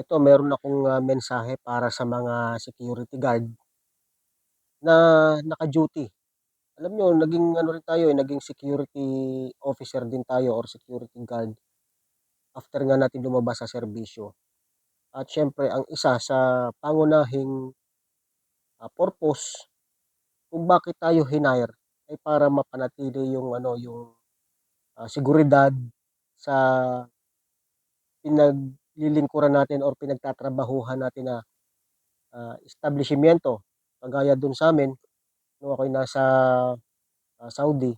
Eto meron akong, ah, mensahe para sa mga security guard na naka-duty. Alam niyo naging ano rin tayo, eh, naging security officer din tayo or security guard after nga natin lumabas sa serbisyo. At siyempre ang isa sa pangunahing, ah, purpose kung bakit tayo hinire ay para mapanatili yung ano, yung, ah, seguridad sa pinaglilingkuran natin or pinagtatrabahuhan natin na, ah, establisyemento. Kagaya dun sa'min nung ako'y nasa, ah, Saudi,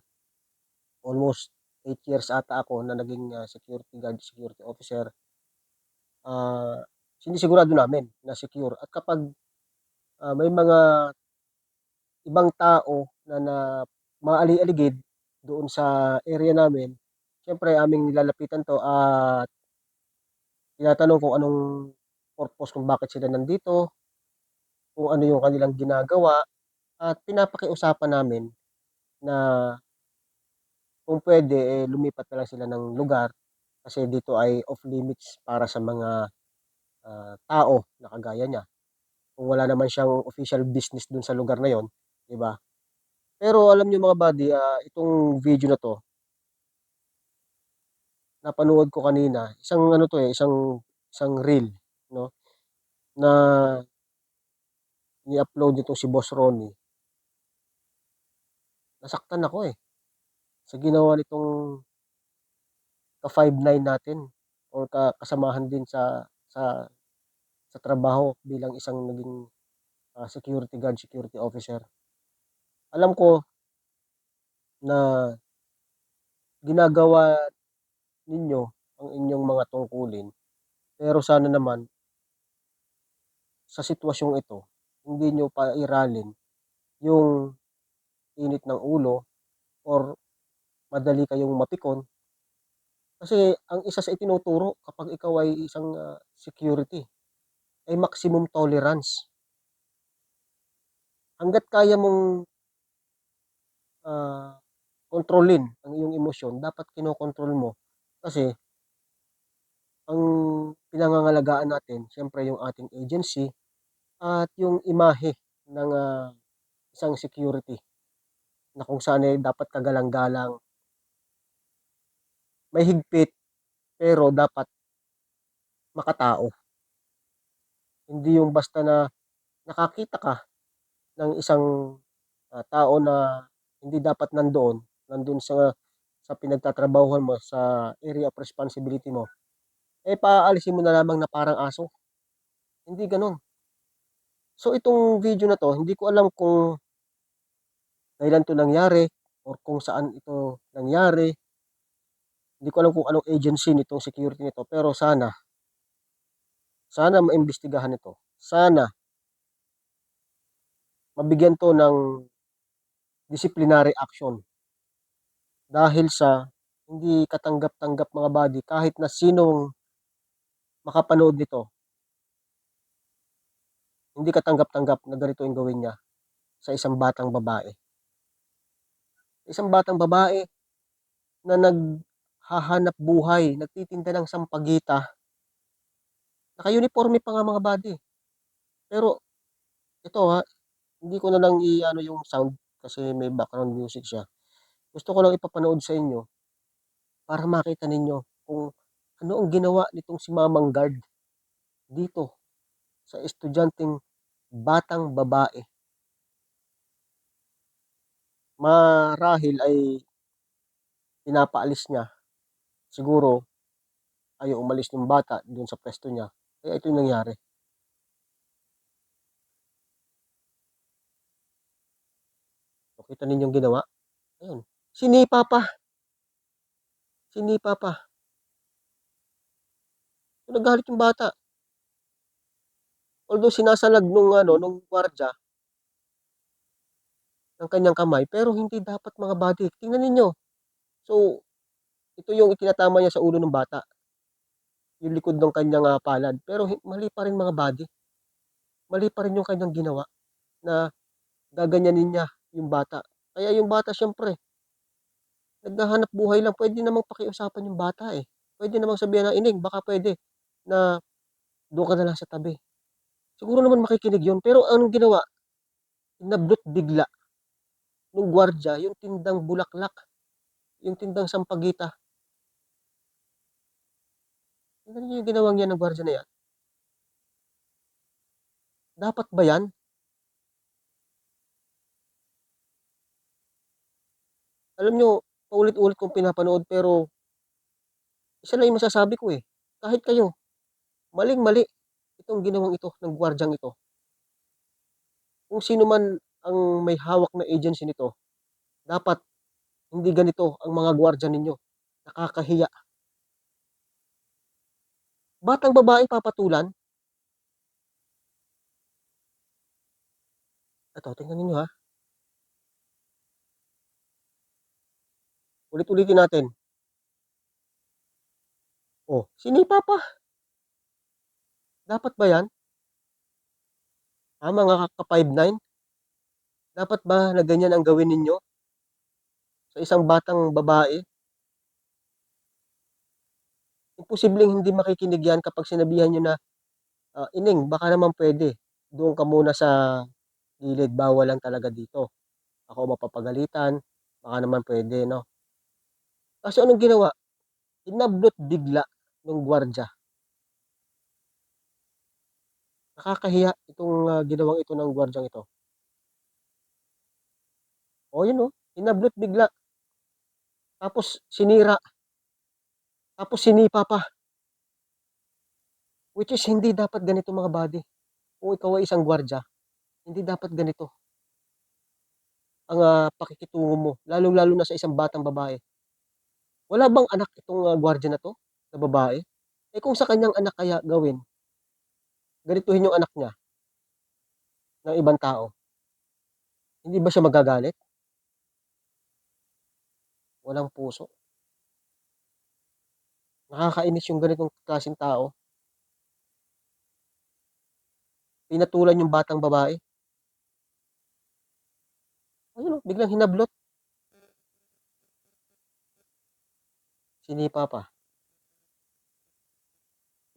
almost 8 years ata ako na naging, ah, security guard, security officer. Ah, sinisigurado namin na secure at kapag, ah, may mga ibang tao na na maali-aligid doon sa area namin, siyempre aming nilalapitan 'to at tinatanong kung anong purpose kung bakit sila nandito, kung ano yung kanilang ginagawa at pinapakiusapan namin na kung puwede, eh, lumipat na lang sila ng lugar kasi dito ay off limits para sa mga, ah, tao na kagaya niya. Kung wala naman siyang official business dun sa lugar na yun, 'di ba? Pero alam niyo mga buddy, ah, itong video na 'to napanood ko kanina, isang ano 'to, eh, isang isang reel 'no, na ni-upload nitong si Boss Ronnie. Nasaktan ako, eh, sa ginawa nitong ka-5'9" natin or ka kasamahan din sa sa sa trabaho bilang isang naging, ah, security guard, security officer. Alam ko na ginagawa ninyo ang inyong mga tungkulin, pero sana naman sa sitwasyong ito, hindi niyo pairalin yung init ng ulo or madali kayong mapikon. Kasi ang isa sa itinuturo kapag ikaw ay isang, ah, security ay maximum tolerance. Hangga't kaya mong ah, kontrolin ang iyong emosyon dapat kinokontrol mo kasi ang pinangangalagaan natin siyempre yung ating agency at yung imahe ng, ah, isang security na kung saan, eh, dapat kagalang-galang. May higpit, pero dapat makatao. Hindi yung basta na nakakita ka ng isang, ah, tao na hindi dapat nandoon, nandun sa sa pinagtatrabahuhan mo, sa area of responsibility mo, eh, paaalisin mo na lamang na parang aso. Hindi gano'n. So itong video na 'to, hindi ko alam kung kailan 'to nangyari or kung saan ito nangyari. Hindi ko alam kung anong agency nitong security nito, pero sana sana maimbestigahan ito. Sana mabigyan 'to ng disciplinary action. Dahil sa hindi katanggap-tanggap mga buddy kahit na sinong makapanood nito. Hindi katanggap-tanggap na ganito yung gawin niya sa isang batang babae. Isang batang babae na naghahanap buhay, nagtitinda ng sampagita. Naka-uniporme pa nga mga buddy. Pero ito, ha, hindi ko na lang i-ano yung sound kasi may background music siya. Gusto ko lang ipapanood sa inyo para makita ninyo kung ano ang ginawa nitong si mamang guard dito sa estudyanteng batang babae. Marahil ay pinapaalis niya. Siguro ayaw umalis yung bata dun sa pwesto niya, kaya ito yung nangyari. So kita ninyong ginawa, ayun, sinipa pa. Sinipa pa. So nagalit yung bata. Although sinasalag nung ano, nung gwardiya ng kanyang kamay, pero hindi dapat mga buddy. Tingnan ninyo. So, ito yung itinatama niya sa ulo ng bata. Yung likod ng kanyang, ah, palad. Pero mali pa rin mga buddy. Mali pa rin yung kanyang ginawa na gaganyanin niya yung bata. Kaya yung bata siyempre naghahanap buhay lang, puwede namang pakiusapan yung bata, eh. Puwede namang sabihan na, "Ining baka puwede na doon ka na lang sa tabi. Siguro naman makikinig yun. Pero anong ginawa? Inablot bigla nung gwardya yung tindang bulaklak, yung tindang sampagita. Tingnan niyo yung ginawang yan ng gwardya na yan. Dapat ba yan? Alam nyo, paulit-ulit kong pinapanood pero isa lang yung masasabi ko eh. Kahit kayo, maling-mali itong ginawang ito ng gwardyang ito. Kung sino man ang may hawak na agency nito, dapat hindi ganito ang mga gwardya ninyo. Nakakahiya. Batang babae papatulan. Ito, tingnan ninyo ha. Ulit-ulitin natin. Oh, sinipa pa. Dapat ba yan? Ha, mga kaka-5'9"? Dapat ba na ganyan ang gawin ninyo? Sa isang batang babae? Imposibleng hindi makikinig yan kapag sinabihan nyo na, ah, Ining, baka naman pwede. Doon ka muna sa gilid. Bawal lang talaga dito. Ako mapapagalitan. Baka naman pwede, no? Kaso anong ginawa? Inablot bigla ng gwardya. Nakakahiya itong uh, ginawang ito ng gwardyang ito. O yun o, inablot bigla. Tapos sinira. Tapos sinipa pa. Which is hindi dapat ganito mga body. Kung ikaw ay isang gwardya, hindi dapat ganito ang uh, pakikitungo mo, lalong-lalo na sa isang batang babae. Wala bang anak itong uh, gwardya na to, na babae? Eh kung sa kanyang anak kaya gawin, ganituhin yung anak niya ng ibang tao, hindi ba siya magagalit? Walang puso. Nakakainis yung ganitong klaseng tao. Pinatulan yung batang babae. Ayun o, biglang hinablot. Sinipa pa.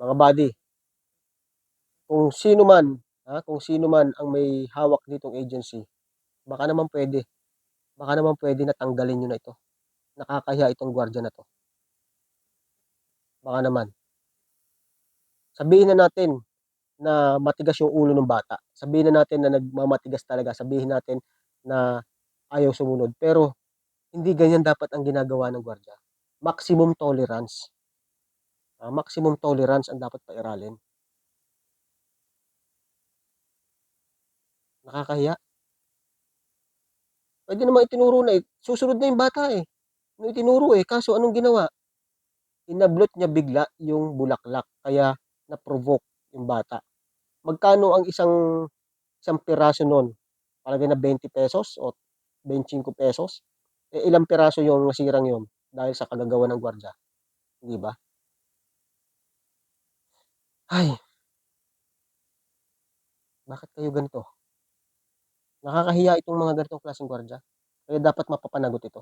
Mga body, kung sino man, ha, kung sino man ang may hawak nitong agency, baka naman pwede. Baka naman pwede na tanggalin nyo na ito. Nakakahiya itong gwardiya na to. Baka naman. Sabihin na natin na matigas yung ulo ng bata. Sabihin na natin na nagmamatigas talaga. Sabihin natin na ayaw sumunod. Pero hindi ganyan dapat ang ginagawa ng gwardiya. Maximum tolerance. Uh, maximum tolerance ang dapat pairalin. Nakakahiya. Pwede naman itinuro na eh. Susunod na yung bata eh. Ano itinuro eh. Kaso anong ginawa? Inablot niya bigla yung bulaklak. Kaya na-provoke yung bata. Magkano ang isang isang piraso nun? Palagay na 20 pesos o 25 pesos. Eh, ilang piraso yung nasirang yun dahil sa kagagawa ng gwardya. Di ba? Ay, bakit kayo ganito? Nakakahiya itong mga ganitong klaseng gwardya. Kaya dapat mapapanagot ito.